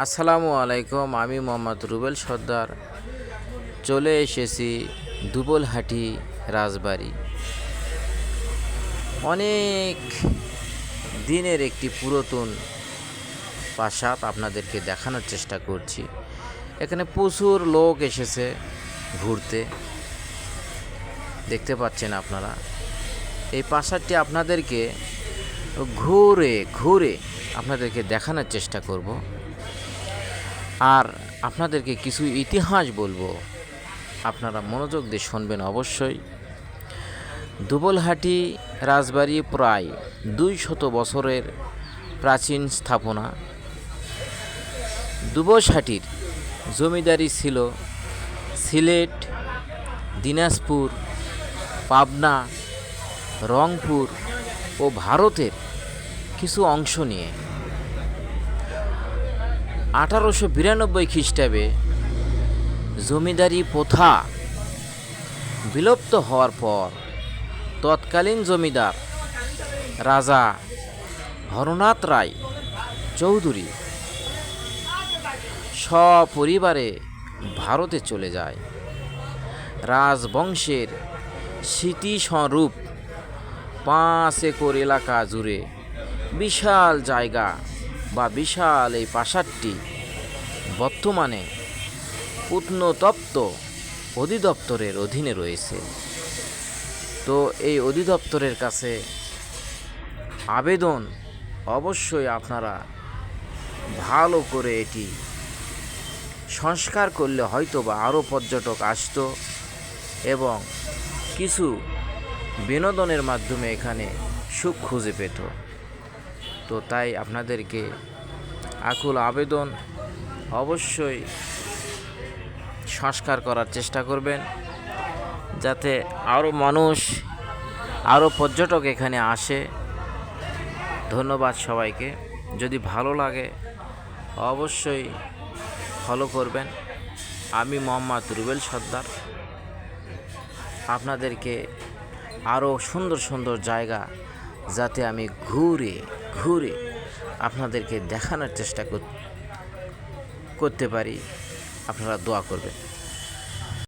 আসসালামু আলাইকুম, আমি মোহাম্মদ রুবেল সর্দার। চলে এসেছি দুবলহাটি রাজবাড়ি। অনেক দিনের একটি পুরাতন প্রাসাদ আপনাদেরকে দেখানোর চেষ্টা করছি। এখানে প্রচুর লোক এসেছে ঘুরতে। দেখতে পাচ্ছেন আপনারা। এই প্রাসাদটি আপনাদেরকে ঘুরে ঘুরে আপনাদেরকে দেখানোর চেষ্টা করব। আর আপনাদেরকে কিছু ইতিহাস বলব। আপনারা মনোযোগ দিয়ে শুনবেন অবশ্যই। দুবলহাটি রাজবাড়ি প্রায় দুই শত বছরের প্রাচীন স্থাপনা। দুবসহাটির জমিদারি ছিল সিলেট, দিনাজপুর, পাবনা, রংপুর ও ভারতের কিছু অংশ নিয়ে। আঠারোশো বিরানব্বই খ্রিস্টাব্দে জমিদারি প্রথা বিলুপ্ত হওয়ার পর তৎকালীন জমিদার রাজা হরনাথ রায় চৌধুরী সপরিবারে ভারতে চলে যায়। রাজবংশের স্মৃতিস্বরূপ পাঁচ একর এলাকা জুড়ে বিশাল জায়গা বা বিশাল এই প্রাসাদটি বর্তমানে প্রত্নতপ্ত অধিদপ্তরের অধীনে রয়েছে। তো এই অধিদপ্তরের কাছে আবেদন অবশ্যই আপনারা ভালো করে এটি সংস্কার করলে হয়তো বা আরও পর্যটক আসতো এবং কিছু বিনোদনের মাধ্যমে এখানে সুখ খুঁজে পেত। তো তাই আপনাদেরকে আকুল আবেদন অবশ্যই সংস্কার করার চেষ্টা করবেন, যাতে আরও মানুষ আরও পর্যটক এখানে আসে। ধন্যবাদ সবাইকে। যদি ভালো লাগে, অবশ্যই ফলো করবেন। আমি মোহাম্মদ রুবেল সর্দার। আপনাদেরকে আরও সুন্দর সুন্দর জায়গা যাতে আমি ঘুরে ঘুরে আপনাদেরকে দেখানোর চেষ্টা করতে পারি। আপনারা দোয়া করবেন।